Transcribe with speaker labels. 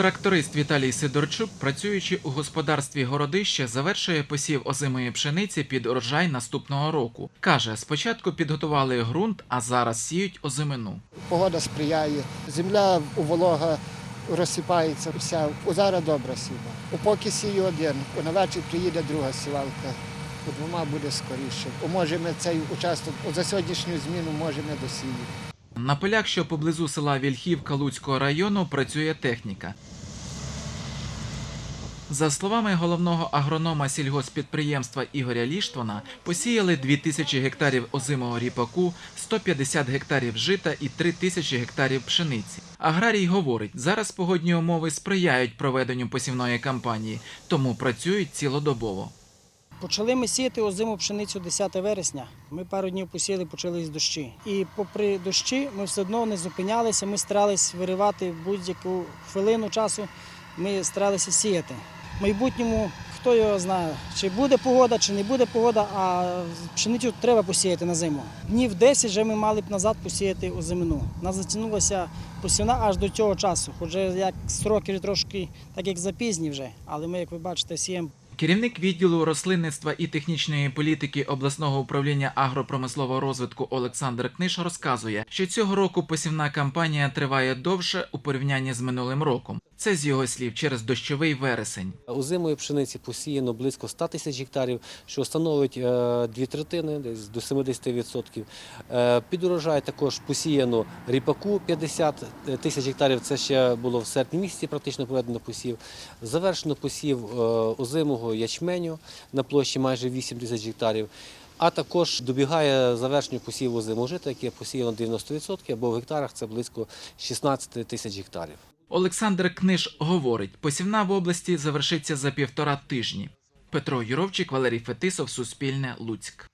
Speaker 1: Тракторист Віталій Сидорчук, працюючи у господарстві городище, завершує посів озимої пшениці під урожай наступного року. Каже, спочатку підготували ґрунт, а зараз сіють озимину.
Speaker 2: Погода сприяє, земля у волога розсипається вся. Зараз добра сіва. У сію один, у на вечір приїде друга сівалка. Двома буде скоріше. У, Може ми цей участок за сьогоднішню зміну може ми досіємо.
Speaker 1: На полях, що поблизу села Вільхівка Луцького району, працює техніка. За словами головного агронома сільгоспідприємства Ігоря Ліштвана, посіяли 2000 гектарів озимого ріпаку, 150 гектарів жита і 3000 гектарів пшениці. Аграрій говорить, зараз погодні умови сприяють проведенню посівної кампанії, тому працюють цілодобово.
Speaker 3: Почали ми сіяти озиму пшеницю 10 вересня. Ми пару днів посіяли, почались дощі. І попри дощі ми все одно не зупинялися. Ми старалися виривати будь-яку хвилину часу. Ми старалися сіяти. В майбутньому хто його знає, чи буде погода, чи не буде погода, а пшеницю треба посіяти на зиму. Днів 10 вже ми мали б назад посіяти озимину. Нас затягнулася посівна аж до цього часу. Хоча як строки трошки так як запізні вже, але ми, як ви бачите, сіємо
Speaker 1: Керівник відділу рослинництва і технічної політики обласного управління агропромислового розвитку Олександр Книж розказує, що цього року посівна кампанія триває довше у порівнянні з минулим роком. Це з його слів через дощовий вересень.
Speaker 4: Озимої пшениці посіяно близько 100 тисяч гектарів, що становить е, дві третини, десь до 70%. Е, Під урожай також посіяно ріпаку 50 тисяч гектарів. Це ще було в серпні місяці, практично проведено посів. Завершено посів е, озимого ячменю на площі майже 8 тисяч гектарів. А також добігає завершення посіву озимого жита, яке посіяно 90%, або в гектарах це близько 16 тисяч гектарів.
Speaker 1: Олександр Книж говорить, посівна в області завершиться за півтора тижні. Петро Юровчик, Валерій Фетисов, Суспільне, Луцьк.